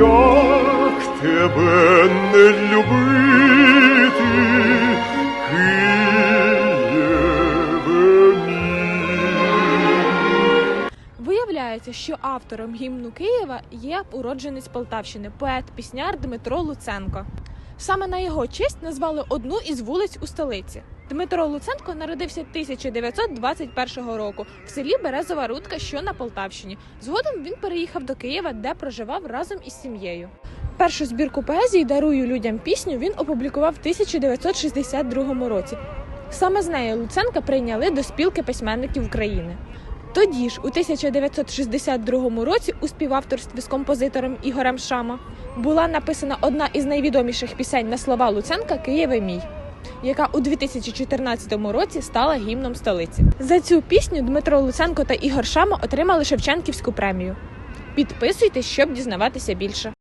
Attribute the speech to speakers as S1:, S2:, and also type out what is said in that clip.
S1: як тебе не любити.
S2: Виявляється, що автором гімну Києва є уродженець Полтавщини, поет, пісняр Дмитро Луценко. Саме на його честь назвали одну із вулиць у столиці. Дмитро Луценко народився 1921 року в селі Березова Рудка, що на Полтавщині. Згодом він переїхав до Києва, де проживав разом із сім'єю. Першу збірку поезії Дарую людям пісню він опублікував в 1962 році. Саме з нею Луценка прийняли до спілки письменників України. Тоді ж, у 1962 році, у співавторстві з композитором Ігорем Шама була написана одна із найвідоміших пісень на слова Луценка Києве мій, яка у 2014 році стала гімном столиці. За цю пісню Дмитро Луценко та Ігор Шама отримали Шевченківську премію. Підписуйтесь, щоб дізнаватися більше.